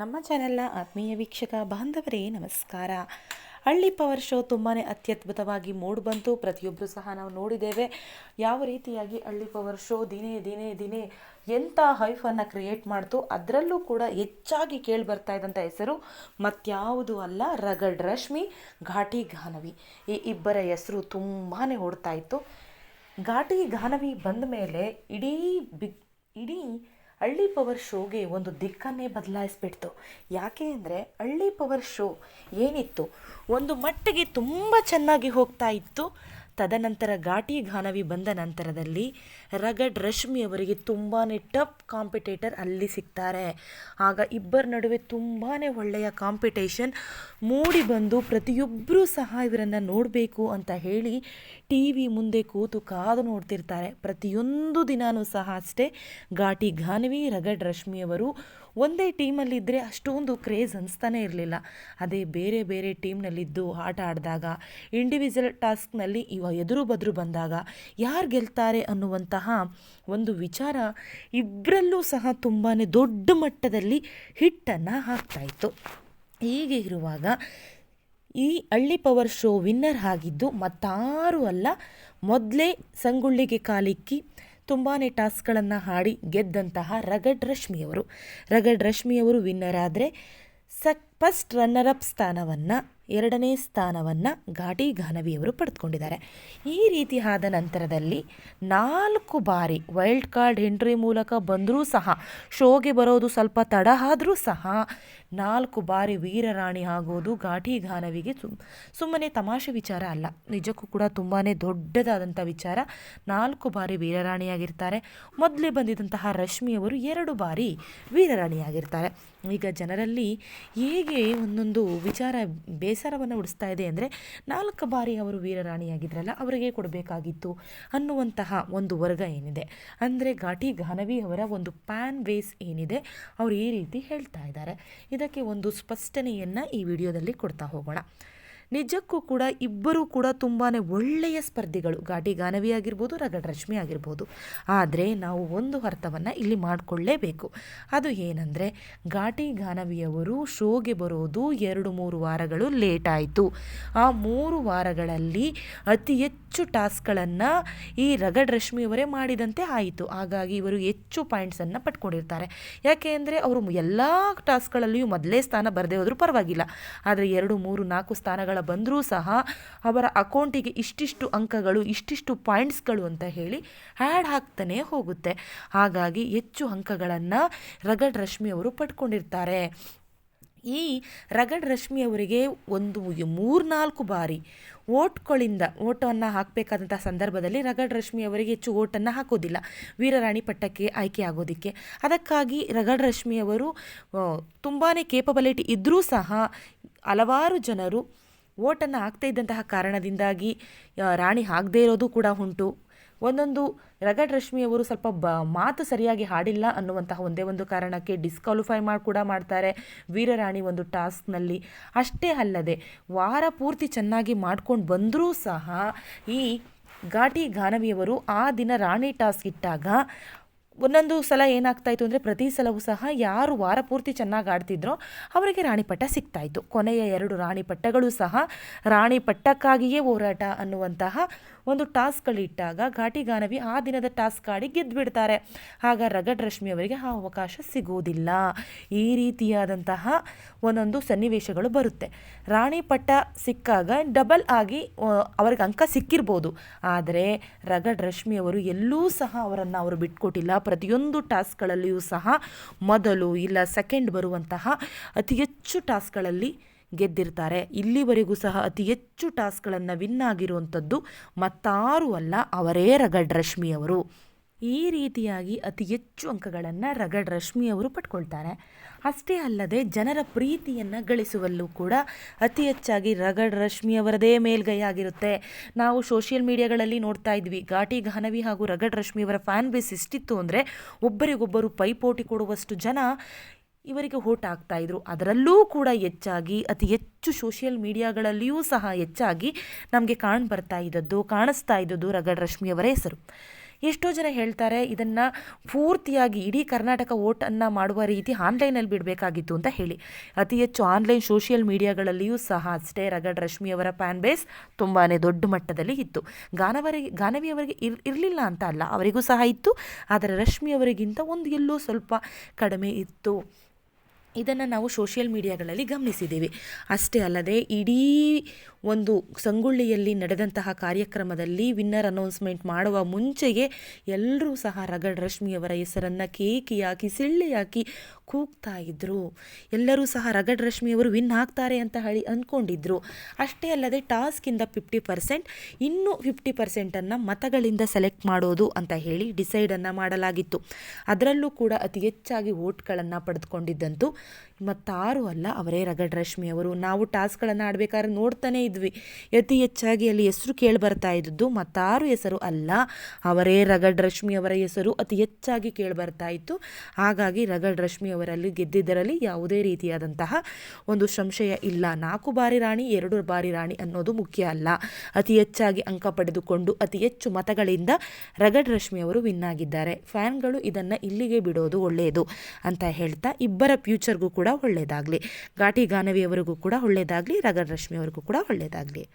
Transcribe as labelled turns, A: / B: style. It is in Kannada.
A: ನಮ್ಮ ಚಾನೆಲ್ನ ಆತ್ಮೀಯ ವೀಕ್ಷಕ ಬಾಂಧವರೇ, ನಮಸ್ಕಾರ. ಹಳ್ಳಿ ಪವರ್ ಶೋ ತುಂಬಾ ಅತ್ಯದ್ಭುತವಾಗಿ ಮೂಡ್ ಬಂತು. ಪ್ರತಿಯೊಬ್ಬರು ಸಹ ನಾವು ನೋಡಿದ್ದೇವೆ. ಯಾವ ರೀತಿಯಾಗಿ ಹಳ್ಳಿ ಪವರ್ ಶೋ ದಿನೇ ದಿನೇ ದಿನೇ ಎಂಥ ಹೈಫನ್ನು ಕ್ರಿಯೇಟ್ ಮಾಡ್ತು, ಅದರಲ್ಲೂ ಕೂಡ ಹೆಚ್ಚಾಗಿ ಕೇಳಿ ಬರ್ತಾ ಇದ್ದಂಥ ಹೆಸರು ಮತ್ಯಾವುದು ಅಲ್ಲ, ರಗಡ್ ರಶ್ಮಿ, ಘಾಟಿ ಘಾನವಿ. ಈ ಇಬ್ಬರ ಹೆಸರು ತುಂಬಾ ಓಡ್ತಾ ಇತ್ತು. ಘಾಟಿ ಘಾನವಿ ಬಂದ ಮೇಲೆ ಇಡೀ ಬಿಗ್, ಇಡೀ ಹಳ್ಳಿ ಪವರ್ ಶೋಗೆ ಒಂದು ದಿಕ್ಕನ್ನೇ ಬದಲಾಯಿಸ್ಬಿಡ್ತು. ಯಾಕೆ ಅಂದರೆ ಹಳ್ಳಿ ಪವರ್ ಶೋ ಏನಿತ್ತು? ಒಂದು ಮಟ್ಟಿಗೆ ತುಂಬ ಚೆನ್ನಾಗಿ ಹೋಗ್ತಾ ಇತ್ತು. ತದನಂತರ ಘಾಟಿ ಘಾನವಿ ಬಂದ ನಂತರದಲ್ಲಿ ರಗಡ್ ರಶ್ಮಿ ಅವರಿಗೆ ತುಂಬಾ ಟಫ್ ಕಾಂಪಿಟೇಟರ್ ಅಲ್ಲಿ ಸಿಗ್ತಾರೆ. ಆಗ ಇಬ್ಬರ ನಡುವೆ ತುಂಬಾ ಒಳ್ಳೆಯ ಕಾಂಪಿಟೇಷನ್ ಮೂಡಿ ಬಂದು ಪ್ರತಿಯೊಬ್ಬರೂ ಸಹ ಇವರನ್ನು ನೋಡಬೇಕು ಅಂತ ಹೇಳಿ ಟಿ ವಿ ಮುಂದೆ ಕೂತು ಕಾದು ನೋಡ್ತಿರ್ತಾರೆ. ಪ್ರತಿಯೊಂದು ದಿನಾನೂ ಸಹ ಅಷ್ಟೇ ಘಾಟಿ ಘಾನವಿ, ರಗಡ್ ರಶ್ಮಿಯವರು ಒಂದೇ ಟೀಮಲ್ಲಿದ್ದರೆ ಅಷ್ಟೊಂದು ಕ್ರೇಜ್ ಅನಿಸ್ತಾನೆ ಇರಲಿಲ್ಲ. ಅದೇ ಬೇರೆ ಬೇರೆ ಟೀಮ್ನಲ್ಲಿದ್ದು ಆಟ ಆಡಿದಾಗ ಇಂಡಿವಿಜುವಲ್ ಟಾಸ್ಕ್ನಲ್ಲಿ ಇವ ಎದುರು ಬದುರು ಬಂದಾಗ ಯಾರು ಗೆಲ್ತಾರೆ ಅನ್ನುವಂತಹ ಒಂದು ವಿಚಾರ ಇಬ್ಬರಲ್ಲೂ ಸಹ ತುಂಬಾ ದೊಡ್ಡ ಮಟ್ಟದಲ್ಲಿ ಹಿಟ್ಟನ್ನು ಹಾಕ್ತಾಯಿತ್ತು ಹೀಗೆ ಇರುವಾಗ ಈ ಹಳ್ಳಿ ಪವರ್ ಶೋ ವಿನ್ನರ್ ಆಗಿದ್ದು ಮತ್ತಾರೂ ಅಲ್ಲ, ಮೊದಲೇ ಸಂಗುಳ್ಳಿಗೆ ಕಾಲಿಕ್ಕಿ ತುಂಬಾ ಟಾಸ್ಕ್ಗಳನ್ನು ಹಾಡಿ ಗೆದ್ದಂತಹ ರಗಡ್ ರಶ್ಮಿಯವರು. ರಗಡ್ ರಶ್ಮಿಯವರು ವಿನ್ನರ್ ಆದರೆ ಸಕ್, ಫಸ್ಟ್ ರನ್ನರ್ ಅಪ್ ಸ್ಥಾನವನ್ನು, ಎರಡನೇ ಸ್ಥಾನವನ್ನು ಘಾಟಿ ಘಾನವಿಯವರು ಪಡೆದುಕೊಂಡಿದ್ದಾರೆ. ಈ ರೀತಿ ಆದ ನಂತರದಲ್ಲಿ ನಾಲ್ಕು ಬಾರಿ ವೈಲ್ಡ್ ಕಾರ್ಡ್ ಎಂಟ್ರಿ ಮೂಲಕ ಬಂದರೂ ಸಹ ಶೋಗೆ ಬರೋದು ಸ್ವಲ್ಪ ತಡ ಆದರೂ ಸಹ ನಾಲ್ಕು ಬಾರಿ ವೀರರಾಣಿ ಆಗೋದು ಘಾಟಿ ಘಾನವಿಗೆ ಸುಮ್, ಸುಮ್ಮನೆ ತಮಾಷೆ ವಿಚಾರ ಅಲ್ಲ. ನಿಜಕ್ಕೂ ಕೂಡ ತುಂಬಾ ದೊಡ್ಡದಾದಂಥ ವಿಚಾರ. ನಾಲ್ಕು ಬಾರಿ ವೀರರಾಣಿಯಾಗಿರ್ತಾರೆ ಮೊದಲೇ ಬಂದಿದ್ದಂತಹ ರಶ್ಮಿಯವರು ಎರಡು ಬಾರಿ ವೀರರಾಣಿಯಾಗಿರ್ತಾರೆ ಈಗ ಜನರಲ್ಲಿ ಹೇಗೆ ಒಂದೊಂದು ವಿಚಾರ ಬೇಸರವನ್ನು ಉಡಿಸ್ತಾ ಇದೆ ಅಂದರೆ, ನಾಲ್ಕು ಬಾರಿ ಅವರು ವೀರರಾಣಿಯಾಗಿದ್ರಲ್ಲ ಅವರಿಗೆ ಕೊಡಬೇಕಾಗಿತ್ತು ಅನ್ನುವಂತಹ ಒಂದು ವರ್ಗ ಏನಿದೆ. ಅಂದರೆ ಘಾಟಿ ಘಾನವಿ ಅವರ ಒಂದು ಪ್ಯಾನ್ ಬೇಸ್ ಏನಿದೆ, ಅವರು ಈ ರೀತಿ ಹೇಳ್ತಾ ಇದ್ದಾರೆ. ಇದಕ್ಕೆ ಒಂದು ಸ್ಪಷ್ಟನೆಯನ್ನು ಈ ವಿಡಿಯೋದಲ್ಲಿ ಕೊಡ್ತಾ ಹೋಗೋಣ. ನಿಜಕ್ಕೂ ಕೂಡ ಇಬ್ಬರೂ ಕೂಡ ತುಂಬಾ ಒಳ್ಳೆಯ ಸ್ಪರ್ಧಿಗಳು. ಘಾಟಿ ಗಾನವಿ ಆಗಿರ್ಬೋದು ರಗಡ್ ರಶ್ಮಿ ಆಗಿರ್ಬೋದು. ಆದರೆ ನಾವು ಒಂದು ಅರ್ಥವನ್ನು ಇಲ್ಲಿ ಮಾಡಿಕೊಳ್ಳೇಬೇಕು. ಅದು ಏನಂದರೆ, ಘಾಟಿ ಗಾನವಿಯವರು ಶೋಗೆ ಬರೋದು ಎರಡು ಮೂರು ವಾರಗಳು ಲೇಟ್ ಆಯಿತು. ಆ ಮೂರು ವಾರಗಳಲ್ಲಿ ಅತಿ ಹೆಚ್ಚು ಟಾಸ್ಕ್ಗಳನ್ನು ಈ ರಗಡ್ ರಶ್ಮಿಯವರೇ ಮಾಡಿದಂತೆ ಆಯಿತು. ಹಾಗಾಗಿ ಇವರು ಹೆಚ್ಚು ಪಾಯಿಂಟ್ಸನ್ನು ಪಟ್ಕೊಂಡಿರ್ತಾರೆ ಯಾಕೆ ಅಂದರೆ ಅವರು ಎಲ್ಲ ಟಾಸ್ಕ್ಗಳಲ್ಲಿಯೂ ಮೊದಲೇ ಸ್ಥಾನ ಬರದೇ ಹೋದರೂ ಪರವಾಗಿಲ್ಲ. ಆದರೆ ಎರಡು ಮೂರು ನಾಲ್ಕು ಸ್ಥಾನಗಳ ಬಂದರೂ ಸಹ ಅವರ ಅಕೌಂಟಿಗೆ ಇಷ್ಟಿಷ್ಟು ಅಂಕಗಳು, ಇಷ್ಟಿಷ್ಟು ಪಾಯಿಂಟ್ಸ್ಗಳು ಅಂತ ಹೇಳಿ ಆ್ಯಡ್ ಹಾಕ್ತಾನೆ ಹೋಗುತ್ತೆ. ಹಾಗಾಗಿ ಹೆಚ್ಚು ಅಂಕಗಳನ್ನು ರಗಡ್ ರಶ್ಮಿ ಅವರು ಪಡ್ಕೊಂಡಿರ್ತಾರೆ. ಈ ರಗಡ್ ರಶ್ಮಿ ಅವರಿಗೆ ಒಂದು ಮೂರ್ನಾಲ್ಕು ಬಾರಿ ಓಟ್ಗಳಿಂದ ಓಟವನ್ನು ಹಾಕಬೇಕಾದಂಥ ಸಂದರ್ಭದಲ್ಲಿ ರಗಡ್ ರಶ್ಮಿ ಅವರಿಗೆ ಹೆಚ್ಚು ಓಟನ್ನು ಹಾಕೋದಿಲ್ಲ. ವೀರರಾಣಿ ಪಟ್ಟಕ್ಕೆ ಆಯ್ಕೆ ಆಗೋದಕ್ಕೆ. ಅದಕ್ಕಾಗಿ ರಗಡ್ ರಶ್ಮಿ ಅವರು ತುಂಬಾ ಕೇಪಬಲಿಟಿ ಇದ್ದರೂ ಸಹ ಹಲವಾರು ಜನರು ಓಟನ್ನು ಆಗ್ತಾ ಇದ್ದಂತಹ ಕಾರಣದಿಂದಾಗಿ ರಾಣಿ ಆಗದೇ ಇರೋದು ಕೂಡ ಉಂಟು. ಒಂದೊಂದು ರಗಡ್ ರಶ್ಮಿಯವರು ಸ್ವಲ್ಪ ಬ, ಮಾತು ಸರಿಯಾಗಿ ಹಾಡಿಲ್ಲ ಅನ್ನುವಂತಹ ಒಂದೇ ಒಂದು ಕಾರಣಕ್ಕೆ ಡಿಸ್ಕ್ವಾಲಿಫೈ ಮಾಡಿ, ಕೂಡ ಮಾಡ್ತಾರೆ. ವೀರರಾಣಿ ಒಂದು ಟಾಸ್ಕ್ನಲ್ಲಿ ಅಷ್ಟೇ ಅಲ್ಲದೆ ವಾರ ಪೂರ್ತಿ ಚೆನ್ನಾಗಿ ಮಾಡ್ಕೊಂಡು ಬಂದರೂ ಸಹ ಈ ಘಾಟಿ ಗಾನವಿಯವರು ಆ ದಿನ ರಾಣಿ ಟಾಸ್ಕ್ ಇಟ್ಟಾಗ ಒಂದೊಂದು ಸಲ ಏನಾಗ್ತಾಯಿತ್ತು ಅಂದರೆ ಪ್ರತಿ ಸಲವೂ ಸಹ ಯಾರು ವಾರ ಪೂರ್ತಿ ಚೆನ್ನಾಗಿ ಆಡ್ತಿದ್ರೋ ಅವರಿಗೆ ರಾಣಿ ಪಟ್ಟ ಸಿಗ್ತಾಯಿತ್ತು ಕೊನೆಯ ಎರಡು ರಾಣಿ ಪಟ್ಟಗಳು ಸಹ ರಾಣಿ ಪಟ್ಟಕ್ಕಾಗಿಯೇ ಹೋರಾಟ ಅನ್ನುವಂತಹ ಒಂದು ಟಾಸ್ಕ್ಗಳಿಟ್ಟಾಗ ಘಾಟಿಗಾನವಿ ಆ ದಿನದ ಟಾಸ್ಕ್ ಆಡಿ ಗೆದ್ದುಬಿಡ್ತಾರೆ ಆಗ ರಗಡ್ ರಶ್ಮಿ ಅವರಿಗೆ ಆ ಅವಕಾಶ ಸಿಗೋದಿಲ್ಲ ಈ ರೀತಿಯಾದಂತಹ ಒಂದೊಂದು ಸನ್ನಿವೇಶಗಳು ಬರುತ್ತೆ. ರಾಣಿ ಪಟ್ಟ ಸಿಕ್ಕಾಗ ಡಬಲ್ ಆಗಿ ಅವ್ರಿಗೆ ಅಂಕ ಸಿಕ್ಕಿರ್ಬೋದು. ಆದರೆ ರಗಡ್ ರಶ್ಮಿ ಅವರು ಎಲ್ಲೂ ಸಹ ಅವರನ್ನು ಅವರು ಬಿಟ್ಕೊಟ್ಟಿಲ್ಲ. ಪ್ರತಿಯೊಂದು ಟಾಸ್ಕ್ಗಳಲ್ಲಿಯೂ ಸಹ ಮೊದಲು ಇಲ್ಲ ಸೆಕೆಂಡ್ ಬರುವಂತಹ ಅತಿ ಹೆಚ್ಚು ಟಾಸ್ಕ್ಗಳಲ್ಲಿ ಗೆದ್ದಿರ್ತಾರೆ. ಇಲ್ಲಿವರೆಗೂ ಸಹ ಅತಿ ಹೆಚ್ಚು ಟಾಸ್ಕ್ಗಳನ್ನು ವಿನ್ ಆಗಿರುವಂಥದ್ದು ಮತ್ತಾರೂ ಅಲ್ಲ, ಅವರೇ ರಗಡ್ ರಶ್ಮಿಯವರು ಈ ರೀತಿಯಾಗಿ ಅತಿ ಹೆಚ್ಚು ಅಂಕಗಳನ್ನು ರಗಡ್ ರಶ್ಮಿಯವರು ಪಡ್ಕೊಳ್ತಾರೆ. ಅಷ್ಟೇ ಅಲ್ಲದೆ ಜನರ ಪ್ರೀತಿಯನ್ನು ಗಳಿಸುವಲ್ಲೂ ಕೂಡ ಅತಿ ಹೆಚ್ಚಾಗಿ ರಗಡ್ ರಶ್ಮಿಯವರದೇ ಮೇಲ್ಗೈ ಆಗಿರುತ್ತೆ. ನಾವು ಸೋಷಿಯಲ್ ಮೀಡಿಯಾಗಳಲ್ಲಿ ನೋಡ್ತಾ ಇದ್ವಿ, ಘಾಟಿ ಘಾನವಿ ಹಾಗೂ ರಗಡ್ ರಶ್ಮಿಯವರ ಫ್ಯಾನ್ ಬೇಸ್ ಎಷ್ಟಿತ್ತು ಅಂದರೆ ಒಬ್ಬರಿಗೊಬ್ಬರು ಪೈಪೋಟಿ ಕೊಡುವಷ್ಟು ಜನ ಇವರಿಗೆ ಓಟ್ ಇದ್ರು. ಅದರಲ್ಲೂ ಕೂಡ ಹೆಚ್ಚಾಗಿ, ಅತಿ ಹೆಚ್ಚು ಸೋಷಿಯಲ್ ಮೀಡಿಯಾಗಳಲ್ಲಿಯೂ ಸಹ ಹೆಚ್ಚಾಗಿ ನಮಗೆ ಕಾಣ್ಬರ್ತಾ ಇದ್ದದ್ದು, ಕಾಣಿಸ್ತಾ ಇದ್ದದ್ದು ರಗಡ್ ರಶ್ಮಿಯವರ ಹೆಸರು. ಎಷ್ಟೋ ಜನ ಹೇಳ್ತಾರೆ ಇದನ್ನು ಪೂರ್ತಿಯಾಗಿ ಇಡೀ ಕರ್ನಾಟಕ ಓಟನ್ನು ಮಾಡುವ ರೀತಿ ಆನ್ಲೈನಲ್ಲಿ ಬಿಡಬೇಕಾಗಿತ್ತು ಅಂತ ಹೇಳಿ. ಅತಿ ಹೆಚ್ಚು ಆನ್ಲೈನ್ ಸೋಷಿಯಲ್ ಮೀಡಿಯಾಗಳಲ್ಲಿಯೂ ಸಹ ಅಷ್ಟೇ ರಗಡ್ ರಶ್ಮಿಯವರ ಫ್ಯಾನ್ ಬೇಸ್ ತುಂಬಾ ದೊಡ್ಡ ಮಟ್ಟದಲ್ಲಿ ಇತ್ತು. ಗಾನವರಿಗೆ ಗಾನವಿಯವರಿಗೆ ಇರ್, ಇರಲಿಲ್ಲ ಅಂತ ಅಲ್ಲ, ಅವರಿಗೂ ಸಹ ಇತ್ತು. ಆದರೆ ರಶ್ಮಿಯವರಿಗಿಂತ ಒಂದು ಎಲ್ಲೋ ಸ್ವಲ್ಪ ಕಡಿಮೆ ಇತ್ತು. ಇದನ್ನು ನಾವು ಸೋಷಿಯಲ್ ಮೀಡಿಯಾಗಳಲ್ಲಿ ಗಮನಿಸಿದ್ದೀವಿ. ಅಷ್ಟೇ ಅಲ್ಲದೆ ಇಡೀ ಒಂದು ಸಂಗೊಳ್ಳಿಯಲ್ಲಿ ನಡೆದಂತಹ ಕಾರ್ಯಕ್ರಮದಲ್ಲಿ ವಿನ್ನರ್ ಅನೌನ್ಸ್ಮೆಂಟ್ ಮಾಡುವ ಮುಂಚೆಯೇ ಎಲ್ಲರೂ ಸಹ ರಗಡ್ ರಶ್ಮಿಯವರ ಹೆಸರನ್ನು ಕೇಕಿ ಹಾಕಿ ಸಿಳ್ಳಿ ಹಾಕಿ ಕೂಗ್ತಾ ಇದ್ದರು ಎಲ್ಲರೂ ಸಹ ರಗಡ್ ರಶ್ಮಿಯವರು ವಿನ್ ಆಗ್ತಾರೆ ಅಂತ ಹೇಳಿ ಅಂದ್ಕೊಂಡಿದ್ರು ಅಷ್ಟೇ ಅಲ್ಲದೆ ಟಾಸ್ಕಿಂದ ಫಿಫ್ಟಿ ಪರ್ಸೆಂಟ್, ಇನ್ನೂ ಫಿಫ್ಟಿ ಪರ್ಸೆಂಟನ್ನು ಮತಗಳಿಂದ ಸೆಲೆಕ್ಟ್ ಮಾಡೋದು ಅಂತ ಹೇಳಿ ಡಿಸೈಡನ್ನು ಮಾಡಲಾಗಿತ್ತು. ಅದರಲ್ಲೂ ಕೂಡ ಅತಿ ಹೆಚ್ಚಾಗಿ ವೋಟ್ಗಳನ್ನು ಪಡೆದುಕೊಂಡಿದ್ದಂತೂ ಮತ್ತಾರು ಅಲ್ಲ, ಅವರೇ ರಗಡ್ ರಶ್ಮಿ ಅವರು. ನಾವು ಟಾಸ್ಕ್ಗಳನ್ನು ಆಡಬೇಕಾದ್ರೆ ನೋಡ್ತಾನೇ ಇದ್ವಿ. ಅತಿ ಹೆಚ್ಚಾಗಿ ಅಲ್ಲಿ ಹೆಸರು ಕೇಳಿ ಬರ್ತಾ ಇದ್ದದ್ದು, ಮತ್ತಾರು ಹೆಸರು ಅಲ್ಲ, ಅವರೇ ರಗಡ್ ರಶ್ಮಿ ಅವರ ಹೆಸರು ಅತಿ ಹೆಚ್ಚಾಗಿ ಕೇಳಿ ಬರ್ತಾ ಇತ್ತು. ಹಾಗಾಗಿ ರಗಡ್ ರಶ್ಮಿ ಅವರಲ್ಲಿ ಗೆದ್ದಿದ್ದರಲ್ಲಿ ಯಾವುದೇ ರೀತಿಯಾದಂತಹ ಒಂದು ಸಂಶಯ ಇಲ್ಲ. ನಾಲ್ಕು ಬಾರಿ ರಾಣಿ, ಎರಡು ಬಾರಿ ರಾಣಿ ಅನ್ನೋದು ಮುಖ್ಯ ಅಲ್ಲ. ಅತಿ ಹೆಚ್ಚಾಗಿ ಅಂಕ ಪಡೆದುಕೊಂಡು ಅತಿ ಹೆಚ್ಚು ಮತಗಳಿಂದ ರಗಡ್ ರಶ್ಮಿ ಅವರು ವಿನ್ ಆಗಿದ್ದಾರೆ. ಫ್ಯಾನ್ಗಳು ಇದನ್ನು ಇಲ್ಲಿಗೆ ಬಿಡೋದು ಒಳ್ಳೆಯದು ಅಂತ ಹೇಳ್ತಾ ಇಬ್ಬರ ಫ್ಯೂಚರ್ಗೂ ಕೂಡ ಒಳ್ಳೆಯದಾಗಲಿ. ಘಾಟಿ ಗಾನವಿಯವರಿಗೂ ಕೂಡ ಒಳ್ಳೆಯದಾಗಲಿ ರಗಡ್ ರಶ್ಮಿಯವರಿಗೂ ಕೂಡ ಒಳ್ಳೆಯದಾಗಲಿ.